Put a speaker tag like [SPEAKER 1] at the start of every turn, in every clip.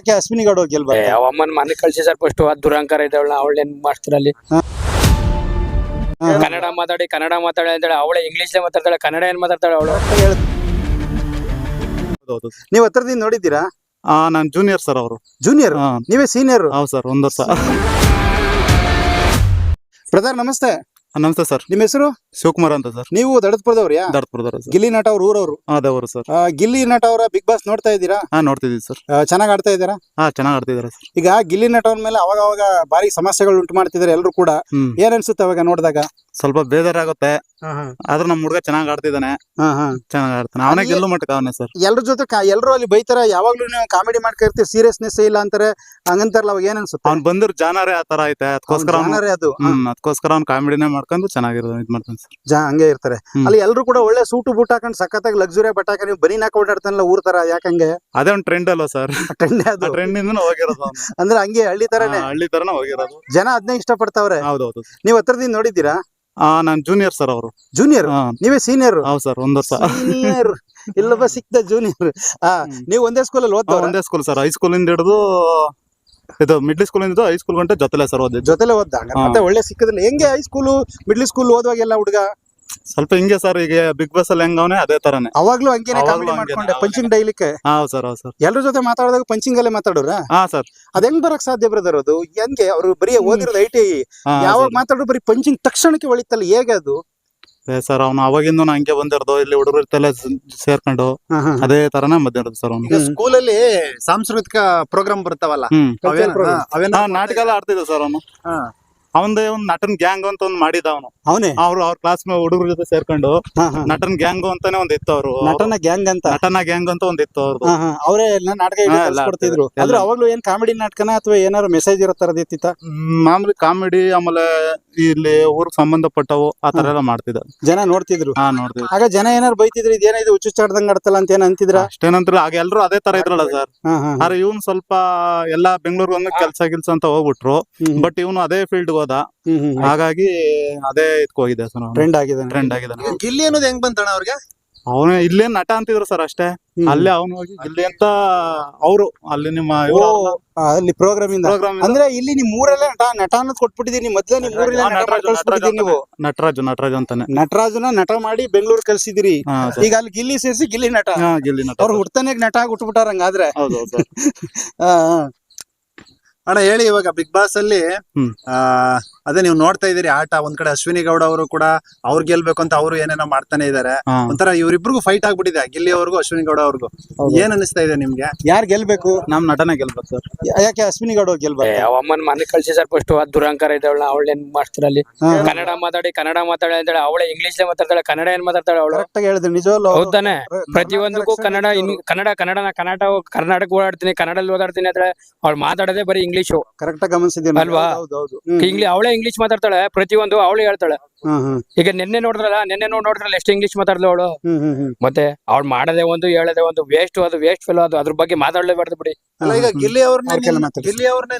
[SPEAKER 1] ಯಾಕೆ ಅಶ್ವಿನಿ ಗೌಡ ಗೆಲ್ಬಾರ್ದು?
[SPEAKER 2] ಅಮ್ಮನ ಮನೆ ಕಳ್ಸಿ ಸರ್ ಫಸ್ಟ್ ಅದ್ ದುರಂಕಾರ ಇದ್ದಾವಳ ಅವಳೇನ್ ಮಾಡ್ತಾರ ಅಲ್ಲಿ. ಕನ್ನಡ ಮಾತಾಡಿ ಕನ್ನಡ ಮಾತಾಡಿ ಅಂತೇಳಿ ಅವಳೆ ಇಂಗ್ಲಿಷ್ ಮಾತಾಡ್ತಾಳೆ ಕನ್ನಡ ಏನ್ ಮಾತಾಡ್ತಾಳೆ ಅವಳು?
[SPEAKER 3] ಹೌದು
[SPEAKER 1] ನೀವ್ ಹತ್ರದಿಂದ ನೋಡಿದ್ದೀರಾ?
[SPEAKER 3] ಆ ನಾನ್ ಜೂನಿಯರ್ ಸರ್ ಅವರು.
[SPEAKER 1] ಜೂನಿಯರ್
[SPEAKER 3] ಹಾ.
[SPEAKER 1] ನೀವೇ ಸೀನಿಯರ್
[SPEAKER 3] ಹೌದು ಸರ್ ಒಂದ್ ವರ್ಷ.
[SPEAKER 1] ಬ್ರದರ್ ನಮಸ್ತೆ.
[SPEAKER 3] ನಮಸ್ತೆ ಸರ್
[SPEAKER 1] ನಿಮ್ಮ ಹೆಸರು?
[SPEAKER 3] ಶಿವಕುಮಾರ್ ಅಂತ ಸರ್.
[SPEAKER 1] ನೀವು ದಡದ್ಪುರದವ್ರ್ಯಾ
[SPEAKER 3] ದರ್ಪುರದವ್ರು ಸರ್.
[SPEAKER 1] ಗಿಲ್ಲಿ ನಟ ಅವ್ರ ಊರವ್ರು?
[SPEAKER 3] ಅದವರು ಸರ್.
[SPEAKER 1] ಆ, ಗಿಲ್ಲಿ ನಟ ಅವರ ಬಿಗ್ ಬಾಸ್ ನೋಡ್ತಾ ಇದ್ದೀರಾ?
[SPEAKER 3] ಹಾ ನೋಡ್ತಿದೀವಿ ಸರ್.
[SPEAKER 1] ಚೆನ್ನಾಗಿ ಆಡ್ತಾ ಇದ್ದೀರಾ?
[SPEAKER 3] ಹಾ ಚೆನ್ನಾಗಿ ಆಡ್ತಿದ್ದಾರೆ ಸರ್.
[SPEAKER 1] ಈಗ ಗಿಲ್ಲಿ ನಟ ಅವ್ರ ಮೇಲೆ ಅವಾಗ ಅವಾಗ ಭಾರಿ ಸಮಸ್ಯೆಗಳು ಉಂಟು ಮಾಡ್ತಿದ್ದಾರೆ ಎಲ್ಲರೂ ಕೂಡ.
[SPEAKER 3] ಹ್ಮ್.
[SPEAKER 1] ಏನ್ ಅನ್ಸುತ್ತೆ ಅವಾಗ ನೋಡಿದಾಗ?
[SPEAKER 3] ಸ್ವಲ್ಪ ಬೇಜಾರಾಗುತ್ತೆ. ಆದ್ರೆ ನಮ್ ಹುಡುಗ ಚೆನ್ನಾಗ್ ಆಡ್ತಿದ್ದಾನೆ. ಚೆನ್ನಾಗಿ ಆಡ್ತಾನೆ. ಅವನೇ ಗೆಲ್ಲು ಮಟ್ಟಕ್ಕೆ ಅವನೇ ಸರ್.
[SPEAKER 1] ಎಲ್ರ ಜೊತೆ ಎಲ್ಲರೂ ಅಲ್ಲಿ ಬೈತಾರ ಯಾವಾಗ್ಲೂ ನೀವು ಕಾಮಿಡಿ ಮಾಡ್ಕೊಂಡಿರ್ತೀವಿ ಸೀರಿಯಸ್ನೆಸ್ ಇಲ್ಲ ಅಂತಾರೆ ಹಂಗಂತಾರಲ್ಲ ಅವಾಗ ಏನ್ ಅನ್ಸುತ್ತೆ?
[SPEAKER 3] ಅವ್ನ್ ಬಂದ್ರು ಜಾನರೇ ಆ ತರ ಐತೆ. ಅದಕ್ಕೋಸ್ಕರ
[SPEAKER 1] ಅವ್ನ್ ಅದು.
[SPEAKER 3] ಹ್ಮ್ ಅದಕ್ಕೋಸ್ಕರ ಅವ್ನ್ ಕಾಮಿಡಿನೇ ಮಾಡ್ಕೊಂಡು ಚೆನ್ನಾಗಿರೋ ಇದ್ ಮಾಡ್ತಾನೆ
[SPEAKER 1] ಜಾ ಹಂಗೆ ಇರ್ತಾರೆ. ಅಲ್ಲಿ ಎಲ್ರು ಕೂಡ ಒಳ್ಳೆ ಸೂಟು ಬೂಟ್ ಹಾಕೊಂಡು ಸಖತ್ತಾಗಿ ಲಕ್ಸುರಿ ಬಟ್ ಹಾಕಿ ನೀವು ಬನೀನ್ ಹಾಕೊಂಡು ಓಡಾಡ್ತಾನಲ್ಲ ಊರ್ ತರ ಯಾಕಂಗೆ
[SPEAKER 3] ಅದೇ ಒಂದು ಟ್ರೆಂಡ್ ಅಲ್ವಾ ಸರ್
[SPEAKER 1] ಟ್ರೆಂಡ್ ಅದು
[SPEAKER 3] ಟ್ರೆಂಡ್ ಇಂದ ಹೋಗಿರೋದು ಅವ್ನು.
[SPEAKER 1] ಅಂದ್ರೆ ಹಂಗೆ ಹಳ್ಳಿ ತರನೇ.
[SPEAKER 3] ಆ, ಹಳ್ಳಿ ತರನೇ ಹೋಗಿರೋದು.
[SPEAKER 1] ಜನ ಅದನ್ನೇ ಇಷ್ಟಪಡ್ತಾವ್ರೆ.
[SPEAKER 3] ಹೌದೌದು.
[SPEAKER 1] ನೀವ್ ಹತ್ರದಿಂದ ನೋಡಿದ್ದೀರಾ?
[SPEAKER 3] ಆ ನಾನ್ ಜೂನಿಯರ್ ಸರ್ ಅವರು.
[SPEAKER 1] ಜೂನಿಯರ್ ನೀವೇ ಸೀನಿಯರ್
[SPEAKER 3] ಹೌದು ಸರ್ ಒಂದ್ ವರ್ಷ.
[SPEAKER 1] ಸೀನಿಯರ್ ಇಲ್ಲೊಬ್ಬ ಸಿಕ್ತ ಜೂನಿಯರ್ ಆ ನೀವು ಒಂದೇ ಸ್ಕೂಲಲ್ಲಿ ಅಲ್ಲಿ
[SPEAKER 3] ಒಂದೇ ಸ್ಕೂಲ್ ಸರ್ ಹೈಸ್ಕೂಲ್ ಇಂದ ಹಿಡಿದು ಇದು ಮಿಡ್ಲ್ ಸ್ಕೂಲ್ ಇಂದ ಹೈಸ್ಕೂಲ್ ಗಂಟೆ ಜೊತೆಲೆ ಸರ್ ಓದಿದ್ದು.
[SPEAKER 1] ಜೊತೆಲೆ ಓದ್ದ? ಮತ್ತೆ ಒಳ್ಳೆ ಸಿಕ್ಕದಿಲ್ಲ ಹೆಂಗೆ ಹೈ ಸ್ಕೂಲ್ ಮಿಡ್ಲ್ ಸ್ಕೂಲ್ ಓದುವಾಗೆಲ್ಲ ಹುಡುಗ?
[SPEAKER 3] ಸ್ವಲ್ಪ ಹಿಂಗೆ ಸರ್ ಈಗ ಬಿಗ್ ಬಾಸ್ ಅಲ್ಲಿ ಹೆಂಗವನೆ ಅದೇ ತರನೇ.
[SPEAKER 1] ಅವಾಗ್ಲೂ ಹಂಗೇನೆ ಕಾಮಿಡಿ ಮಾಡ್ಕೊಂಡೆ ಪಂಚಿಂಗ್ ಡೈಲಿಕ್ಕೆ?
[SPEAKER 3] ಹಾ ಹೌದು ಸರ್ ಹೌದು ಸರ್
[SPEAKER 1] ಎಲ್ಲರ ಜೊತೆ ಮಾತಾಡಿದಾಗ ಪಂಚಿಂಗ್ ಅಲ್ಲೇ ಮಾತಾಡೋರ?
[SPEAKER 3] ಹಾ ಸರ್
[SPEAKER 1] ಅದ್ ಹೆಂಗ್ ಬರಕ್ ಸಾಧ್ಯ ಬ್ರದರ್ ಅದು? ಹೆಂಗೆ? ಅವ್ರು ಬರೀ ಓದಿರೋದು ಐ ಟಿ ಐ
[SPEAKER 3] ಹಾ
[SPEAKER 1] ಯಾವಾಗ ಮಾತಾಡೋ ಬರೀ ಪಂಚಿಂಗ್ ತಕ್ಷಣಕ್ಕೆ ಒಳಿತಲ್ಲ ಹೇಗೆ ಅದು?
[SPEAKER 3] ಸರ್ ಅವ್ನು ಅವಾಗಿಂದ ಹಂಗೆ ಬಂದಿರೋದು ಇಲ್ಲಿ ಹುಡುಗರ ತಲೆ ಸೇರ್ಕೊಂಡು ಅದೇ ತರನೇ ಬಂದಿರೋದು ಸರ್ ಅವ್ನು
[SPEAKER 4] ಈಗ ಸ್ಕೂಲಲ್ಲಿ ಸಾಂಸ್ಕೃತಿಕ ಪ್ರೋಗ್ರಾಮ್ ಬರ್ತಾವಲ್ಲ
[SPEAKER 3] ಹ್ಮ್
[SPEAKER 1] Cultural program.
[SPEAKER 4] ಅವೇನ
[SPEAKER 3] ನಾಟಕ ಎಲ್ಲ ಆಡ್ತಿದ್ದ ಸರ್ ಅವನು
[SPEAKER 4] ಹಾ.
[SPEAKER 3] ಅವಂದೇ ಒಂದ್ ನಟನ್ ಗ್ಯಾಂಗ್ ಅಂತ ಒಂದ್ ಮಾಡಿದ ಅವನು.
[SPEAKER 1] ಅವನೇ?
[SPEAKER 3] ಅವ್ರು ಅವ್ರ ಕ್ಲಾಸ್ ಹುಡುಗರ ಜೊತೆ ಸೇರ್ಕೊಂಡು ನಟನ್ ಗ್ಯಾಂಗ್ ಅಂತಾನೆ ಒಂದ್ ಇತ್ತು ಅವರು
[SPEAKER 1] ನಟನ ಗ್ಯಾಂಗ್ ಅಂತ?
[SPEAKER 3] ನಟನ ಗ್ಯಾಂಗ್ ಅಂತ ಒಂದ್ ಇತ್ತು ಅವ್ರದ್ದು.
[SPEAKER 1] ಅವರೇ ಎಲ್ಲ ನಾಟಕ ಕೊಡ್ತಿದ್ರು
[SPEAKER 3] ಅಂದ್ರೆ
[SPEAKER 1] ಆದ್ರೆ ಅವಾಗ್ಲೂ ಏನ್ ಕಾಮಿಡಿ ನಾಟಕನ ಅಥವಾ ಏನಾರು ಮೆಸೇಜ್ ಇರೋ ತರದ್ ಇತ್ತಿತ್ತ?
[SPEAKER 3] ಮಾಮೂಲಿ ಕಾಮಿಡಿ ಆಮೇಲೆ ಇಲ್ಲಿ ಊರ್ಗ್ ಸಂಬಂಧಪಟ್ಟವು ಆ ತರ ಎಲ್ಲ ಮಾಡ್ತಿದ್ದ.
[SPEAKER 1] ಜನ ನೋಡ್ತಿದ್ರು.
[SPEAKER 3] ಹಾ ನೋಡ್ತಿದ್ರು.
[SPEAKER 1] ಆಗ ಜನ ಏನಾರು ಬೈತಿದ್ರು ಇದೇನ ಇದು ಹುಚ್ಚುಚ್ಚಾಡ್ದಂಗ್ ಆಡ್ತಲ್ಲ ಅಂತ ಏನ್ ಅಂತಿದ್ರ?
[SPEAKER 3] ಅಷ್ಟೇನಂತ್ರ ಆಗ ಎಲ್ರು ಅದೇ ತರ ಇದ್ರಲ್ಲ ಸರ್. ಆದ್ರೆ ಇವ್ನು ಸ್ವಲ್ಪ ಎಲ್ಲಾ ಬೆಂಗಳೂರು ಒಂದು ಕೆಲ್ಸ ಗಿಲ್ಸ ಅಂತ ಹೋಗ್ಬಿಟ್ರು. ಬಟ್ ಇವನು ಅದೇ ಫೀಲ್ಡ್ ಹೋದ. ಹಾಗಾಗಿ ಅದೇ ಹೋಗಿದೆ ಸರ್
[SPEAKER 1] ಟ್ರೆಂಡ್ ಆಗಿದೆ
[SPEAKER 3] ಟ್ರೆಂಡ್ ಆಗಿದೆ
[SPEAKER 4] ಗಿಲ್ಲಿ ಅನ್ನೋದು ಹೆಂಗ್ ಬಂತಣ್ಣ ಅವ್ರಿಗೆ?
[SPEAKER 3] ಅವನು ಇಲ್ಲೇನ್ ನಟ ಅಂತಿದ್ರು ಸರ್ ಅಷ್ಟೇ. ಅಲ್ಲೇ ಅವನು ಹೋಗಿ ಇಲ್ಲಿ ಅಂತ ಅವರು ಅಲ್ಲಿ ನಿಮ್ಮ
[SPEAKER 1] ಅಲ್ಲಿ ಪ್ರೋಗ್ರಾಮ್ ಇಂದ?
[SPEAKER 3] ಪ್ರೋಗ್ರಾಮ್
[SPEAKER 1] ಅಂದ್ರೆ ಇಲ್ಲಿ ನಿಮ್ ಊರಲ್ಲೇ ನಟ ನಟ ಅನ್ನೋದು ಕೊಟ್ಬಿಟ್ಟಿದೀನಿ ಮೊದ್ಲೇ ನಿಮ್ ಊರಲ್ಲೇ ನಟ ಕಳ್ಸ್ಬಿಟ್ಟಿದೀನಿ ನೀವು.
[SPEAKER 3] ನಟರಾಜು ನಟರಾಜು ಅಂತಾನೆ.
[SPEAKER 1] ನಟರಾಜನ ನಟ ಮಾಡಿ ಬೆಂಗಳೂರು
[SPEAKER 3] ಕಲ್ಸಿದ್ರಿ
[SPEAKER 1] ಈಗ ಅಲ್ಲಿ ಗಿಲ್ಲಿ ಸೇರಿಸಿ ಗಿಲ್ಲಿ ನಟ.
[SPEAKER 3] ಹಾ ಗಿಲ್ಲಿ ನಟ
[SPEAKER 1] ಅವ್ರು ಹುಡ್ತಾನೆ ನಟ ಆಗಿ ಹುಟ್ಬಿಟ್ಟಾರ ಹಂಗಾದ್ರೆ
[SPEAKER 3] ಹೌದು ಹೌದು ಸರ್.
[SPEAKER 1] ಆ, ಆ.
[SPEAKER 4] ಅಣ್ಣ ಹೇಳಿ ಇವಾಗ ಬಿಗ್ ಬಾಸ್ ಅಲ್ಲಿ. ಆ ಅದೇ ನೀವು ನೋಡ್ತಾ ಇದೀರಿ ಆಟ. ಒಂದ್ ಕಡೆ ಅಶ್ವಿನಿ ಗೌಡ ಅವರು ಕೂಡ ಅವ್ರು ಗೆಲ್ಬೇಕು ಅಂತ ಅವರು ಏನೇನೋ ಮಾಡ್ತಾನೆ ಇದಾರೆ. ಒಂಥರ ಇವ್ರಿಬ್ರಿಗೂ ಫೈಟ್ ಆಗ್ಬಿಟ್ಟಿದೆ ಗಿಲ್ಲಿ ಅವ್ರಿಗೂ ಅಶ್ವಿನಿ ಗೌಡ ಅವ್ರಿಗೂ. ಏನ್ ಅನಿಸ್ತಾ ಇದೆ ನಿಮ್ಗೆ?
[SPEAKER 1] ಯಾರು ಗೆಲ್ಬೇಕು?
[SPEAKER 3] ನಮ್ ನಟನ ಗೆಲ್ಬೇಕು. ಸರ್
[SPEAKER 1] ಯಾಕೆ ಅಶ್ವಿನಿ ಗೌಡ ಗೆಲ್ಬೇಕು
[SPEAKER 2] ಅಮ್ಮನ್ ಮನೆ ಕಳ್ಸಿ ಸರ್ ಫಸ್ಟ್ ಅದ್ ದುರಂಕಾರ ಇದ್ದಾವಳ ಅವಳೇನ್ ಮಾಡ್ತಾರ ಅಲ್ಲಿ?
[SPEAKER 1] ಹಾ.
[SPEAKER 2] ಕನ್ನಡ ಮಾತಾಡಿ ಕನ್ನಡ ಮಾತಾಡಿ ಅಂತೇಳಿ ಅವಳ ಇಂಗ್ಲಿಷ್ ಮಾತಾಡ್ತಾಳೆ ಕನ್ನಡ ಏನ್ ಮಾತಾಡ್ತಾಳೆ ಅವಳು?
[SPEAKER 1] ಹೇಳಿದ್ರೆ ನಿಜವಲ್ಲ
[SPEAKER 2] ಹೌದಾನೆ ಪ್ರತಿಯೊಂದಕ್ಕೂ ಕನ್ನಡ ಕನ್ನಡ ಕನ್ನಡ ಕನ್ನಡ ಕರ್ನಾಟಕ ಓಡಾಡ್ತೀನಿ ಕನ್ನಡದಲ್ಲಿ ಓದಾಡ್ತೀನಿ ಅಂದ್ರೆ ಅವ್ಳು ಮಾತಾಡೋದೇ ಬರೀ ಇಂಗ್ಲಿಷು
[SPEAKER 1] ಕರೆಕ್ಟ್ ಆಗಿ ಗಮನಿಸಿದ್ದೀನಿ
[SPEAKER 2] ಅಲ್ವಾ? ಇಂಗ್ಲಿ ಅವಳೇ ಇಂಗ್ಲಿಷ್ ಮಾತಾಡ್ತಾಳೆ ಪ್ರತಿಯೊಂದು ಅವಳು ಹೇಳ್ತಾಳೆ.
[SPEAKER 1] ಹ್ಮ್, ಹ್ಮ್,
[SPEAKER 2] ಈಗ ನಿನ್ನೆ ನೋಡಿದ್ರಲ್ಲ ನಿನ್ನೆ ನೋಡ್ ನೋಡಿದ್ರಲ್ಲ ಎಷ್ಟು ಇಂಗ್ಲಿಷ್ ಮಾತಾಡ್ಲು ಅವಳು?
[SPEAKER 1] ಹ್ಮ್, ಹ್ಮ್, ಹ್ಮ್.
[SPEAKER 2] ಮತ್ತೆ ಅವ್ಳು ಮಾಡದೆ ಒಂದು ಹೇಳದೆ ಒಂದು ವೇಸ್ಟ್ ಅದು ವೇಸ್ಟ್ ಫೆಲ್ ಅದು ಅದ್ರ ಬಗ್ಗೆ ಮಾತಾಡ್ಲೇಬಾರ್ದು ಬಿಡಿ.
[SPEAKER 4] ಈಗ ಗಿಲ್ಲಿ ಅವ್ರನ್ನೇ ನಿನ್ನ-. ಗಿಲ್ಲಿ ಅವ್ರನ್ನೇ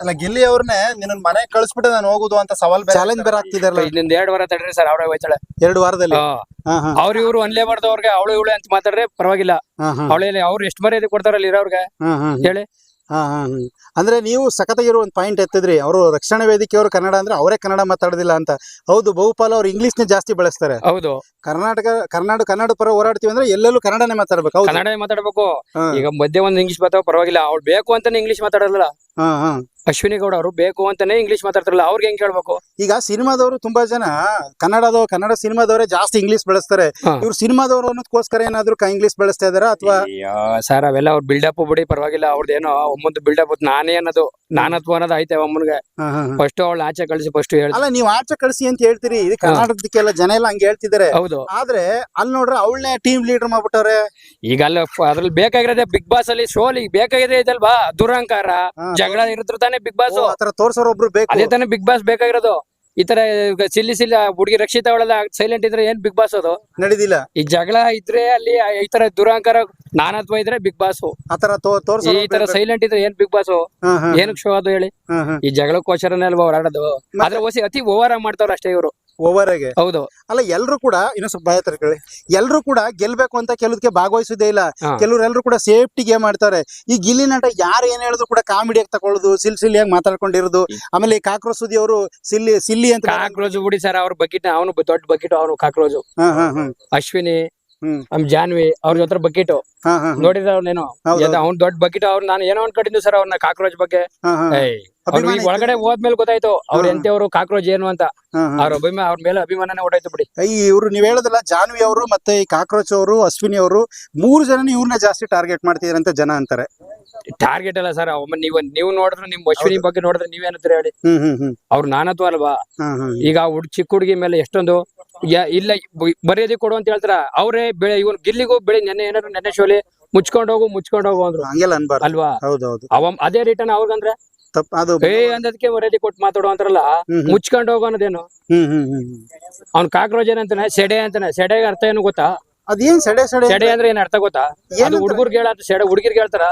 [SPEAKER 4] ಅಲ್ಲ ಗಿಲ್ಲಿ ಅವ್ರನ್ನೇ ನಿನ್ನ ಮನೆ ಕಳಿಸ್ಬಿಟ್ಟು ನಾನು ಹೋಗುದು ಅಂತ ಸವಾಲ್ ಬೇರೆ
[SPEAKER 1] ಚಾಲೆಂಜ್ ಬೇರೆ ಆಗ್ತಿದಾರಲ್ಲ
[SPEAKER 2] ಎರಡು ಎರಡ್ ವಾರ ತಡ್ರಿ ಸರ್ ಅವ್ರೇ ಹೋಯ್ತಾಳೆ.
[SPEAKER 1] ಎರಡು ವಾರದಲ್ಲಿ?
[SPEAKER 2] ಅವ್ರ ಇವ್ರು ಅನ್ಲೇಬಾರ್ದು ಅವ್ರಿಗೆ ಅವಳು ಇವಳು ಅಂತ ಮಾತಾಡ್ರೆ ಪರವಾಗಿಲ್ಲ. ಅವಳೇ ಅವ್ರು ಎಷ್ಟು ಮರ್ಯಾದೆ ಕೊಡ್ತಾರಲ್ಲ ಇರೋರ್ಗೆ? ಹೇಳಿ.
[SPEAKER 1] ಹಾ. ಅಂದ್ರೆ ನೀವು ಸಖತ್ತಾಗಿರೋ ಒಂದು ಪಾಯಿಂಟ್ ಎತ್ತಿದ್ರಿ. ಅವರು ರಕ್ಷಣಾ ವೇದಿಕೆಯವರು ಕನ್ನಡ ಅಂದ್ರೆ ಅವರೇ ಕನ್ನಡ ಮಾತಾಡೋದಿಲ್ಲ ಅಂತ. ಹೌದು ಬಹುಪಾಲ ಅವ್ರು ಇಂಗ್ಲಿಷ್ ನೇ ಜಾಸ್ತಿ ಬಳಸ್ತಾರೆ.
[SPEAKER 2] ಹೌದು.
[SPEAKER 1] ಕರ್ನಾಟಕ ಕರ್ನಾಟಕ ಕನ್ನಡ ಪರ ಹೋರಾಡ್ತೀವಿ ಅಂದ್ರೆ ಎಲ್ಲೆಲ್ಲೂ ಕನ್ನಡನೇ ಮಾತಾಡ್ಬೇಕು.
[SPEAKER 2] ಕನ್ನಡ ಮಾತಾಡ್ಬೇಕು. ಈಗ ಮಧ್ಯೆ ಒಂದು ಇಂಗ್ಲಿಷ್ ಮಾತಾಡೋ ಪರವಾಗಿಲ್ಲ. ಅವ್ರು ಬೇಕು ಅಂತಾನೆ ಇಂಗ್ಲಿಷ್
[SPEAKER 1] ಹಾ.
[SPEAKER 2] ಅಶ್ವಿನಿ ಗೌಡ ಅವರು ಬೇಕು ಅಂತಾನೆ ಇಂಗ್ಲಿಷ್ ಮಾತಾಡ್ತಾರಲ್ಲ ಅವ್ರಿಗೆ ಹೆಂಗ್ ಕೇಳ್ಬೇಕು?
[SPEAKER 1] ಈಗ ಸಿನಿಮಾದವರು ತುಂಬಾ ಜನ ಕನ್ನಡದ ಕನ್ನಡ ಸಿನಿಮಾದವರೇ ಜಾಸ್ತಿ ಇಂಗ್ಲಿಷ್ ಬಳಸ್ತಾರೆ. ಇವ್ರು ಸಿನಿಮಾದವರು ಅನ್ನೋದಕ್ಕೋಸ್ಕರ ಏನಾದ್ರು ಇಂಗ್ಲಿಷ್ ಬಳಸ್ತಾ ಇದಾರ ಅಥವಾ?
[SPEAKER 2] ಸರ್ ಅವೆಲ್ಲ ಅವ್ರ ಬಿಲ್ಡಪ್ ಬಿಡಿ ಪರವಾಗಿಲ್ಲ. ಅವ್ರದ್ದೇನೋ ಬಿಲ್ಡ್ ಬಿಲ್ಡಪ್ ನಾನೇ ಅನ್ನೋದು ನಾನತ್ವ ಅನ್ನೋದು ಐತೆ ಒಮ್ಮನ್ಗೆ. ಫಸ್ಟ್ ಅವಳು ಆಚೆ ಕಳಿಸಿ ಫಸ್ಟ್ ಹೇಳಿ
[SPEAKER 1] ಅಲ್ಲ ನೀವು ಆಚೆ ಕಳಿಸಿ ಅಂತ ಹೇಳ್ತೀರಿ. ಇದು ಕರ್ನಾಟಕದಕ್ಕೆಲ್ಲ ಜನ ಎಲ್ಲ ಹಂಗೆ ಹೇಳ್ತಿದ್ದಾರೆ
[SPEAKER 2] ಹೌದು.
[SPEAKER 1] ಆದ್ರೆ ಅಲ್ಲಿ ನೋಡ್ರೆ ಅವಳನ್ನೇ ಟೀಮ್ ಲೀಡರ್ ಮಾಡ್ಬಿಟ್ಟವ್ರೆ.
[SPEAKER 2] ಈಗ ಅಲ್ಲ ಅದ್ರಲ್ಲಿ ಬೇಕಾಗಿರೋದೇ ಬಿಗ್ ಬಾಸ್ ಅಲ್ಲಿ ಶೋಲಿ ಬೇಕಾಗಿದೆ ಇದಲ್ವಾ? ದುರಂಕಾರ ಜಗಳ ಇರತ್ರ ತಾನೇ ಬಿಗ್ ಬಾಸ್
[SPEAKER 1] ಆತರ ತೋರ್ಸೋರ್ ಒಬ್ರು ಬೇಕು.
[SPEAKER 2] ಅದೇ ತಾನೇ ಬಿಗ್ ಬಾಸ್ ಬೇಕಾಗಿರೋದು. ಈ ತರ ಸಿಲ್ಲಿ ಸಿಲ್ಲಿ ಹುಡುಗಿ ರಕ್ಷಿತ ಅವಳೆಲ್ಲ ಸೈಲೆಂಟ್ ಇದ್ರೆ ಏನ್ ಬಿಗ್ ಬಾಸ್ ಅದು?
[SPEAKER 1] ನಡೆದಿಲ್ಲ.
[SPEAKER 2] ಈ ಜಗಳ ಇದ್ರೆ ಅಲ್ಲಿ ಈ ತರ ದುರಾಂಕಾರ ನಾನತ್ವ ಇದ್ರೆ ಬಿಗ್ ಬಾಸ್
[SPEAKER 1] ಆತರ ತೋರ್ಸೋ
[SPEAKER 2] ಈ ತರ ಸೈಲೆಂಟ್ ಇದ್ರೆ ಏನ್ ಬಿಗ್ ಬಾಸ್ ಏನಕ್ ಶೋ ಅದು ಹೇಳಿ? ಈ ಜಗಳಕ್ಕೋಸ್ಕರನೇ ಅಲ್ವಾ ಹೋರಾಡೋದು? ಆದ್ರೆ ಓಸಿ ಅತಿ ಓವರ್ ಆಗಿ ಮಾಡ್ತಾವ್ರ ಅಷ್ಟೇ ಇವರು.
[SPEAKER 1] ಓವರ್ಗೆ.
[SPEAKER 2] ಹೌದು.
[SPEAKER 1] ಅಲ್ಲ ಎಲ್ರು ಕೂಡ ಇನ್ನೊಂದ್ ಸ್ವಲ್ಪ ಭಯ ತರ್ಕೊಳ್ಳಿ. ಎಲ್ರು ಕೂಡ ಗೆಲ್ಬೇಕು ಅಂತ ಕೆಲವದಕ್ಕೆ ಭಾಗವಹಿಸೋದೇ ಇಲ್ಲ.
[SPEAKER 2] ಕೆಲವ್ರು
[SPEAKER 1] ಕೆಲವ್ರೆಲ್ರು ಕೂಡ ಸೇಫ್ಟಿ ಗೇಮ್ ಮಾಡ್ತಾರೆ ಈ ಗಿಲ್ಲಿ ನಟ ಯಾರು ಏನ್ ಹೇಳಿದ್ರು ಕೂಡ ಕಾಮಿಡಿಯಾಗಿ ತಗೊಳ್ಳೋದು ಸಿಲ್ ಸಿಲ್ಲಿಯಾಗಿ ಮಾತಾಡ್ಕೊಂಡಿರೋದು. ಆಮೇಲೆ ಈ ಕಾಕ್ರೋಚ್ ಸುದ್ದಿ ಅವರು ಸಿಲ್ಲಿ ಸಿಲ್ಲಿ ಅಂತ
[SPEAKER 2] ಕಾಕ್ರೋಜ್ ಬಿಡಿ ಸರ್ ಅವ್ರ ಬಕೆಟ್ ಅವನು ದೊಡ್ಡ ಬಕೆಟ್ ಅವನು ಕಾಕ್ರೋಜ್ ಅಶ್ವಿನಿ
[SPEAKER 1] ಹ್ಮ್.
[SPEAKER 2] ನಮ್ ಜಾನ್ವಿ ಅವ್ರ ಜೊತೆ ಬಕೆಟ್. ನೋಡಿದ್ರೆ ಅವ್ನೇನು? ಅವ್ನ್ ದೊಡ್ಡ ಬಕೆಟ್ ಅವ್ರು ನಾನು ಏನೋ ಅನ್ಕೊಂಡಿದ್ದು ಸರ್ ಅವ್ರನ್ನ ಕಾಕ್ರೋಚ್ ಬಗ್ಗೆ. ಅವ್ರು ಈ ಒಳಗಡೆ ಹೋದ್ಮೇಲೆ ಗೊತ್ತಾಯ್ತು ಅವ್ರ
[SPEAKER 1] ಎಂತವ್ರು
[SPEAKER 2] ಕಾಕ್ರೋಜ್ ಕಾಕ್ರೋಚ್ ಏನು ಅಂತ. ಅವ್ರ ಅಭಿಮಾನ ಅವ್ರ ಮೇಲೆ ಅಭಿಮಾನನೇ ಓಡಾಯ್ತು ಬಿಡಿ.
[SPEAKER 1] ಇವ್ರು ನೀವ್ ಹೇಳೋದಲ್ಲ ಜಾನ್ವಿ ಅವರು ಮತ್ತೆ ಈ ಕಾಕ್ರೋಚ್ ಅವರು ಅಶ್ವಿನಿ ಅವರು ಮೂರು ಜನ ಇವ್ರನ್ನ ಜಾಸ್ತಿ ಟಾರ್ಗೆಟ್ ಮಾಡ್ತಿದಾರಂತ ಜನ ಅಂತಾರೆ.
[SPEAKER 2] ಟಾರ್ಗೆಟ್ ಅಲ್ಲ ಸರ್ ಒಮ್ಮೆ ನೀವು ನೀವು ನೋಡಿದ್ರೆ ನಿಮ್ ಅಶ್ವಿನಿ ಬಗ್ಗೆ ನೋಡಿದ್ರೆ ನೀವೇನಂತೀರ ಹೇಳಿ? ಅವ್ರ ನಾನತ್ವ ಅಲ್ವಾ? ಈಗ ಹುಡ್ ಚಿಕ್ಕ ಹುಡುಗಿ ಮೇಲೆ ಎಷ್ಟೊಂದು ಇಲ್ಲ ಬರೆಯೋದಿ ಕೊಡು ಅಂತ ಹೇಳ್ತಾರ ಅವರೇ ಬೆಳೆ ಇವನ್ ಗಿಲ್ಲಿಗೂ ಬೆಳೆ ನೆನ್ನೆ ಏನಾದ್ರು ನೆನ್ನೆ ಶೋಲಿ ಮುಚ್ಕೊಂಡ್ ಹೋಗು ಮುಚ್ಕೊಂಡ್ ಹೋಗು ಅಂದ್ರು.
[SPEAKER 1] ಹಂಗೆಲ್ಲ ಅನ್ಬಾರ್ದು.
[SPEAKER 2] ಅಲ್ವಾ?
[SPEAKER 1] ಹೌದೌದು.
[SPEAKER 2] ಅವ ಅದೇ ರಿಟರ್ನ್ ಅವ್ರಿಗಂದ್ರೆ?
[SPEAKER 1] ತಪ್ಪ ಅದು
[SPEAKER 2] ಏ ಅಂದದಕ್ಕೆ ವರದಿ ಕೊಟ್ಟು ಮಾತಾಡೋ ಅಂತಾರಲ್ಲ ಮುಚ್ಕೊಂಡು ಹೋಗೋನದೇನು?
[SPEAKER 1] ಹ್ಮ್ ಹ್ಮ್ ಹ್ಮ್ ಹ್ಮ್.
[SPEAKER 2] ಅವ್ನ್ ಕಾಕ್ರೋಜ್ ಏನಂತಾನೆ ಸೆಡೆ ಅಂತಾನೆ ಸೆಡೆಗೆ ಅರ್ಥ ಏನು ಗೊತ್ತಾ?
[SPEAKER 1] ಅದೇನ್ ಸಡೆ ಸಡೆ
[SPEAKER 2] ಸೆಡೆ ಅಂದ್ರೆ ಏನ್ ಅರ್ಥ ಗೊತ್ತಾ? ಅದು? ಹುಡುಗರ್ಗೆ ಹೇಳ ಸೆಡೆ ಹುಡುಗಿರ್ಗೆ ಹೇಳ್ತಾರ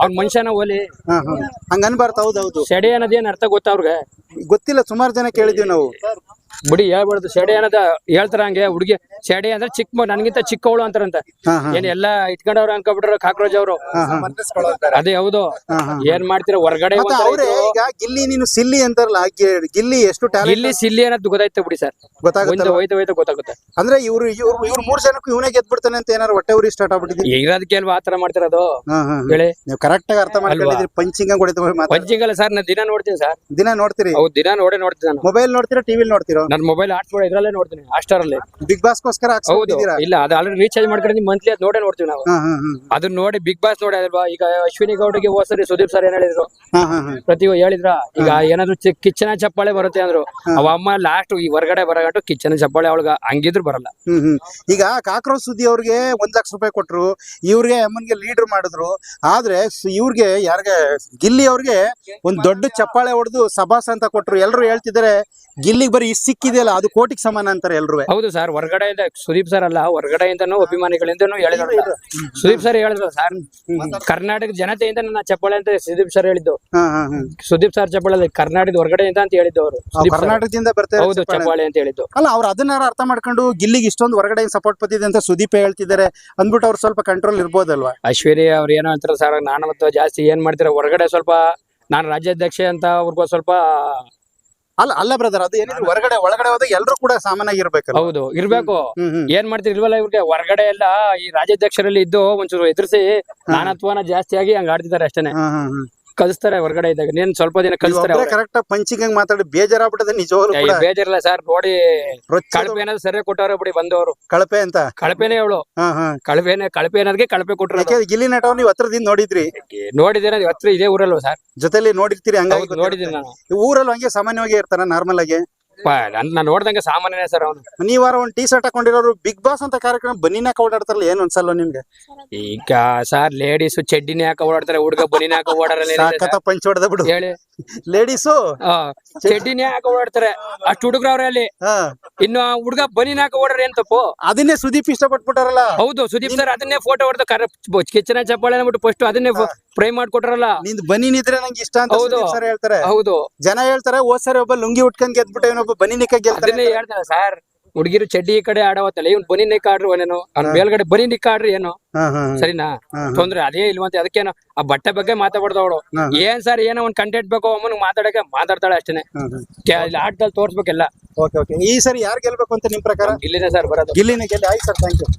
[SPEAKER 2] ಅವ್ನ್ ಮನುಷ್ಯನ ಹೋಲಿ
[SPEAKER 1] ಹಾ ಹಾ. ಹಂಗ ಅನ್ಬಾರ್ದು ಹೌದೌದು.
[SPEAKER 2] ಸೆಡೆ ಅನ್ನೋದೇನ್ ಅರ್ಥ ಗೊತ್ತಾ ಅವ್ರಿಗೆ?
[SPEAKER 1] ಗೊತ್ತಿಲ್ಲ ಸುಮಾರು ಜನ ಕೇಳಿದ್ವಿ ನಾವು.
[SPEAKER 2] ಬಿಡಿ ಹೇಳ್ಬಾರ್ದು. ಶೆಡೆ ಅನ್ನೋದ ಹೇಳ್ತಾರ ಹಂಗೆ ಹುಡುಗಿ. ಶೆಡೆ ಅಂದ್ರೆ ಚಿಕ್ಕ ನನ್ಗಿಂತ ಚಿಕ್ಕವಳು ಅಂತಾರಂತ. ಏನ್ ಎಲ್ಲಾ ಇಟ್ಕೊಂಡವ್ರ ಅನ್ಕೊಬಿಟ್ರ ಕಾಕ್ರೋಜ್ ಅವರು. ಅದೇ ಹೌದು. ಏನ್ ಮಾಡ್ತೀರ ಹೊರಗಡೆ
[SPEAKER 1] ಈಗ ಗಿಲ್ಲಿ ನೀನು ಸಿಲ್ಲಿ ಅಂತಾರಲ್ಲ ಗಿಲ್ಲಿ ಎಷ್ಟು
[SPEAKER 2] ಇಲ್ಲಿ ಸಿಲ್ಲಿ ಅನ್ನೋದು ಗೊತ್ತಾಯ್ತು ಬಿಡಿ ಸರ್. ಮುಂದೆ
[SPEAKER 1] ಗೊತ್ತಾಗುತ್ತಲ್ಲ
[SPEAKER 2] ಹೋಯ್ತು ಹೋಯ್ತು ಗೊತ್ತಾಗುತ್ತೆ.
[SPEAKER 1] ಅಂದ್ರೆ ಇವ್ರು ಇವ್ರು ಇವ್ರು ಮೂರ್ ಜನಕ್ಕೂ ಇವನೇ ಗೆದ್ಬಿಡ್ತಾನೆ ಅಂತ ಏನಾರು ಹೊಟ್ಟೆ ಉರಿ ಸ್ಟಾರ್ಟ್ ಆಗ್ಬಿಟ್ಟಿದ್ರಿ
[SPEAKER 2] ಇರೋದಕ್ಕೆ ಅಲ್ವಾ ಆತರ ಮಾಡ್ತಿರೋದು. ಹೇಳಿ.
[SPEAKER 1] ನೀವು ಕರೆಕ್ಟ್ ಆಗಿ ಅರ್ಥ ಮಾಡ್ಕೊಂಡಿದ್ರಿ ಪಂಚಿಂಗ್ ಹೊಡಿತ ಮಾತಾಡ.
[SPEAKER 2] ಪಂಚಿಂಗಲ್ಲ ಸರ್ ನಾನು ದಿನ ನೋಡ್ತೀನಿ ಸರ್.
[SPEAKER 1] ದಿನ ನೋಡ್ತೀರಿ?
[SPEAKER 2] ಹೌದು ದಿನ ನೋಡೇ ನೋಡ್ತೀನಿ
[SPEAKER 1] ಮೊಬೈಲ್ ನೋಡ್ತೀರಾ ಟಿವಿ ನೋಡ್ತೀರಾ?
[SPEAKER 2] ನನ್ನ ಮೊಬೈಲ್ ಆಡ್ಸ್ಬಿಡ ಇದ್ರಲ್ಲೇ ನೋಡ್ತೀನಿ ಹಾಸ್ಟಾರ್ ಅಲ್ಲಿ
[SPEAKER 1] ಬಿಗ್ ಬಾಸ್ಗೋಸ್ಕರ
[SPEAKER 2] ಹೌದು.
[SPEAKER 1] ಹಾಕ್ಸ್ಕೊಂಡಿದ್ದೀರಾ
[SPEAKER 2] ಇಲ್ಲ ಅದ್ ಆಲ್ರೆಡಿ ರೀಚಾರ್ಜ್ ಮಾಡ್ಕೊಂಡಿದ್ದೀನಿ ಮಂತ್ಲಿ ಅದ್ ನೋಡೇ ನೋಡ್ತೀವಿ ನಾವು.
[SPEAKER 1] ಹಾ ಹಾ ಹಾ.
[SPEAKER 2] ಅದನ್ನ ನೋಡಿ ಬಿಗ್ ಬಾಸ್ ನೋಡಿ ಅಲ್ವಾ? ಈಗ ಅಶ್ವಿನಿ ಗೌಡ್ರಿಗೆ ಹೋದ್ಸರಿ ಸುದೀಪ್ ಸರ್ ಏನ್ ಹೇಳಿದ್ರು?
[SPEAKER 1] ಹಾ ಹಾ ಹಾ.
[SPEAKER 2] ಪ್ರತಿ ಹೇಳಿದ್ರ ಈಗ ಏನಾದ್ರು ಚಿ- ಕಿಚ್ಚನ ಚಪ್ಪಾಳೆ ಬರುತ್ತೆ ಅಂದ್ರು. ಅವ ಅಮ್ಮ ಲಾಸ್ಟ್ ಈ ಹೊರಗಡೆ ಬರಗಟ್ಟು ಕಿಚ್ಚನ ಚಪ್ಪಾಳೆ ಅವಳಗ ಹಂಗಿದ್ರು ಬರಲ್ಲ.
[SPEAKER 1] ಹ್ಮ್ ಹ್ಮ್. ಈಗ ಕಾಕ್ರೋಚ್ ಸುದ್ದಿ ಅವ್ರಿಗೆ ಒಂದ್ ಲಕ್ಷ ರೂಪಾಯಿ ಕೊಟ್ರು ಇವ್ರಿಗೆ ಅಮ್ಮನ್ಗೆ ಲೀಡರ್ ಮಾಡಿದ್ರು. ಆದ್ರೆ ಸ್- ಇವ್ರಿಗೆ ಯಾರ್ಗೆ ಗಿಲ್ಲಿ ಅವ್ರಿಗೆ ಒಂದ್ ದೊಡ್ಡ ಚಪ್ಪಾಳೆ ಹೊಡೆದು ಸಭಾಸ್ ಅಂತ ಕೊಟ್ರು. ಎಲ್ರು ಹೇಳ್ತಿದ್ರೆ ಗಿಲ್ಲಿಗೆ ಬರೀ ಇಷ್ಟ್ ಸಿಕ್ಕಿದೆಯಲ್ಲ ಅದು ಕೋಟಿಗೆ ಸಮಾನ ಅಂತಾರೆ ಎಲ್ರು
[SPEAKER 2] ಹೌದು ಸರ್ ಹೊರಗಡೆಯಿಂದ ಸುದೀಪ್ ಸರ್ ಅಲ್ಲ ಹೊರಗಡೆಯಿಂದನೂ ಅಭಿಮಾನಿಗಳಿಂದನೂ ಹೇಳಿದ್ರು. ಸುದೀಪ್ ಸರ್ ಹೇಳಿದ್ರು ಸರ್. ಕರ್ನಾಟಕ ಜನತೆಯಿಂದ ನನ್ನ ಚಪ್ಪಾಳೆ ಅಂತ ಸುದೀಪ್ ಸರ್ ಹೇಳಿದ್ದು. ಸುದೀಪ್ ಸರ್ ಚಪ್ಪಾಳೆ ಕರ್ನಾಟಕದ ಹೊರಗಡೆಯಿಂದ ಅಂತ ಹೇಳಿದ್ದು ಅವರು.
[SPEAKER 1] ಅವ್ರು ಕರ್ನಾಟಕದಿಂದ ಬರ್ತಾರೆ
[SPEAKER 2] ಹೌದು ಚಪ್ಪಾಳೆ ಅಂತ. ಹೇಳಿದ್ದು.
[SPEAKER 1] ಅಲ್ಲ ಅವ್ರು ಅದನ್ನ ಅರ್ಥ ಮಾಡ್ಕೊಂಡು ಗಿಲ್ಲಿಗೆ ಇಷ್ಟೊಂದು ಹೊರಗಡೆ ಸಪೋರ್ಟ್ ಬಂದಿದೆ ಅಂತ ಸುದೀಪ್ ಹೇಳ್ತಿದ್ದಾರೆ ಅಂದ್ಬಿಟ್ಟು ಅವ್ರು ಸ್ವಲ್ಪ ಕಂಟ್ರೋಲ್ ಇರ್ಬೋದಲ್ವಾ?
[SPEAKER 2] ಅಶ್ವಿನಿ ಅವ್ರು ಏನೋ ಅಂತಾರೆ ಸರ್ ನಾನು ಮತ್ತು ಜಾಸ್ತಿ ಏನ್ ಮಾಡ್ತೀರಾ? ಹೊರಗಡೆ ಸ್ವಲ್ಪ ನಾನು ರಾಜ್ಯಾಧ್ಯಕ್ಷೆ ಅಂತ ಅವ್ರಿಗೂ ಸ್ವಲ್ಪ
[SPEAKER 1] ಅಲ್ಲ ಅಲ್ಲ ಬ್ರದರ್ ಅದು ಏನಿದ್ರು ಹೊರಗಡೆ ಒಳಗಡೆ ಹೋದಾಗ ಎಲ್ರು ಕೂಡ ಸಾಮಾನ್ಯ ಇರ್ಬೇಕಲ್ಲ
[SPEAKER 2] ಹೌದು ಇರ್ಬೇಕು.
[SPEAKER 1] ಹ್ಮ್ ಹ್ಮ್
[SPEAKER 2] ಏನ್ ಮಾಡ್ತೀರಿ ಇಲ್ವಲ್ಲ ಇವ್ರಿಗೆ? ಹೊರಗಡೆ ಎಲ್ಲ ಈ ರಾಜ್ಯಾಧ್ಯಕ್ಷರಲ್ಲಿ ಇದ್ದು ಒಂಚೂರು ಎದುರಿಸಿ ನಾನತ್ವನ ಜಾಸ್ತಿ ಆಗಿ ಹಂಗ ಆಡ್ತಿದ್ದಾರೆ ಅಷ್ಟೇನೆ.
[SPEAKER 1] ಹ್ಮ್ ಹ್ಮ್ ಹ್ಮ್
[SPEAKER 2] ಕಲಿಸ್ತಾರೆ ಹೊರಗಡೆ ಇದ್ದಾಗ. ನೀನ್ ಸ್ವಲ್ಪ ದಿನ ಕಲಿಸ್ತಾರೆ.
[SPEAKER 1] ಕರೆಕ್ಟ್ ಪಂಚಿಂಗ್ ಹಂಗ್ ಮಾತಾಡಿ ಬೇಜಾರಾಗ್ಬಿಟ್ಟದೆ ನಿಜವಾಗ್ಲೂ
[SPEAKER 2] ನಿಜವರು
[SPEAKER 1] ಕೂಡ.
[SPEAKER 2] ಬೇಜಾರಿಲ್ಲ ಸರ್ ನೋಡಿ
[SPEAKER 1] ರೊಚ್ಚ
[SPEAKER 2] ಕಳಪೆ ಏನಾದ್ರು ಸರಿ ಕೊಟ್ಟವ್ರೆ ಬಿಡಿ ಬಂದವರು.
[SPEAKER 1] ಕಳಪೆ ಅಂತ?
[SPEAKER 2] ಕಳಪೆನೆ ಅವಳು.
[SPEAKER 1] ಹಾ ಹಾ.
[SPEAKER 2] ಕಳಪೆನೆ ಕಳಪೆ ಅನ್ನೋದಕ್ಕೆ ಕಳಪೆ ಕೊಟ್ರು
[SPEAKER 1] ಯಾಕೆ ಗಿಲ್ಲಿ ನಟ ನೀವು ಹತ್ರದಿಂದ ನೋಡಿದ್ರಿ?
[SPEAKER 2] ನೋಡಿದೇನ ಹತ್ರ ಇದೇ ಊರಲ್ವ ಸರ್?
[SPEAKER 1] ಜೊತೆಲಿ ನೋಡಿರ್ತೀರಿ ಹಂಗಾಗಿ
[SPEAKER 2] ನೋಡಿದೀನಿ ನೋಡಿದ್ದೀನಿ ನಾನು.
[SPEAKER 1] ಊರಲ್ಲಿ ಹಂಗೆ ಸಾಮಾನ್ಯವಾಗಿ ಇರ್ತಾರ ನಾರ್ಮಲ್ ಆಗಿ?
[SPEAKER 2] ಪ- ನನ್ ನಾನು ನೋಡ್ದಂಗೆ ಸಾಮಾನ್ಯನೇ ಸರ್ ಅವನು.
[SPEAKER 1] ನೀವಾರ ಒಂದ್ ಟೀ ಶರ್ಟ್ ಹಾಕೊಂಡಿರೋರು ಬಿಗ್ ಬಾಸ್ ಅಂತ ಕಾರ್ಯಕ್ರಮ ಬನ್ನಿನ ಓಡಾಡ್ತಾರಲ್ಲ ಏನ್ ಅನ್ಸಲ್ಲ ನಿಮ್ಗೆ?
[SPEAKER 2] ಈಗ ಸರ್ ಲೇಡೀಸ್ ಚಡ್ಡಿನೇ ಹಾಕ ಓಡಾಡ್ತಾರೆ ಹುಡುಗ ಬನ್ನಿನ ಹಾಕ ಓಡಾಡಲ್ಲ
[SPEAKER 1] ಸಾಕತ್ತ ಪಂಚ್ ಹೊಡೆದ ಬಿಡು.
[SPEAKER 2] ಹೇಳಿ.
[SPEAKER 1] ಲೇಡೀಸು
[SPEAKER 2] ಆ, ಚಡ್ಡಿನೇ ಹಾಕ ಓಡಾಡ್ತಾರೆ. ಅಷ್ಟು ಹುಡುಗರ ಅಲ್ಲಿ.
[SPEAKER 1] ಹಾ.
[SPEAKER 2] ಇನ್ನು ಹುಡುಗ ಬನ್ನಿನ ಹಾಕ ಓಡಾಡ್ರಿ ಏನ್ ತಪ್ಪು?
[SPEAKER 1] ಅದನ್ನೇ ಸುದೀಪ್ ಇಷ್ಟಪಟ್ಬಿಟ್ಟಾರಲ್ಲ?
[SPEAKER 2] ಹೌದು ಸುದೀಪ್ ಸರ್ ಅದನ್ನೇ ಫೋಟೋ ಹೊಡೆದು ಕರ ಕಿಚನ ಚಪ್ಪಾಳೆ ಅಂದ್ಬಿಟ್ಟು ಫಸ್ಟ್ ಅದನ್ನೇ ಫ್ರೈ ಮಾಡ್ಕೊಟ್ರಲ್ಲ.
[SPEAKER 1] ನಿಂದ್ ಬನೀನಿದ್ರೆ ನಂಗೆ ಇಷ್ಟ ಅಂತ
[SPEAKER 2] ಹೌದು.
[SPEAKER 1] ಸುದೀಪ್ ಸರ್ ಹೇಳ್ತಾರೆ.
[SPEAKER 2] ಹೌದು.
[SPEAKER 1] ಜನ ಹೇಳ್ತಾರೆ ಹೋದ್ ಸರಿ ಒಬ್ಬ ಲುಂಗಿ ಉಟ್ಕೊಂಡ್ ಗೆದ್ಬಿಟ್ಟ ಇವನೊಬ್ಬ ಬನ್ನಿ ನಿಕ್ಕ ಗೆಲ್ತಾನೆ
[SPEAKER 2] ಅದನ್ನೇ ಹೇಳ್ತಾರೆ ಸರ್ ಹುಡುಗಿರು ಚಡ್ಡಿ ಈ ಕಡೆ ಆಡವತ್ತಲ್ಲ ಇವ್ನು ಬನಿ ನಿಕ್ಕ ಆಡ್ರಿ ಅವನೇನು ಅವ್ನ ಮೇಲ್ಗಡೆ ಬನಿ ನಿಕ್ಕ ಆಡ್ರಿ ಏನು.
[SPEAKER 1] ಹಾ ಹಾ
[SPEAKER 2] ಸರಿನಾ?
[SPEAKER 1] ಹಾ.
[SPEAKER 2] ತೊಂದ್ರೆ ಅದೇ ಇಲ್ವಂತೆ ಅದಕ್ಕೇನು ಆ ಬಟ್ಟೆ ಬಗ್ಗೆ ಮಾತಾಡ್ದ ಅವಳು.
[SPEAKER 1] ಹಾ,
[SPEAKER 2] ಏನ್ ಸರ್ ಏನೋ ಒಂದ್ ಕಂಟೆಂಟ್ ಬೇಕು ಅಮ್ಮನ್ ಮಾತಾಡಕ್ಕೆ ಮಾತಾಡ್ತಾಳೆ ಅಷ್ಟೇನೆ.
[SPEAKER 1] ಹಾ, ಹಾ.
[SPEAKER 2] ಕೆ- ಇಲ್ಲಿ ಆಟದಲ್ಲಿ ತೋರ್ಸ್ಬೇಕೆಲ್ಲ.
[SPEAKER 1] Okay okay. ಈ ಸರಿ ಯಾರು ಗೆಲ್ಬೇಕು ಅಂತ ನಿಮ್ ಪ್ರಕಾರ?
[SPEAKER 2] ಇಲ್ಲಿನೇ ಸರ್ ಬರೋದು.
[SPEAKER 1] ಗಿಲ್ಲಿನ ಗೆಲ್ಲಿ ಆಯ್ತು ಸರ್ ಥ್ಯಾಂಕ್ ಯು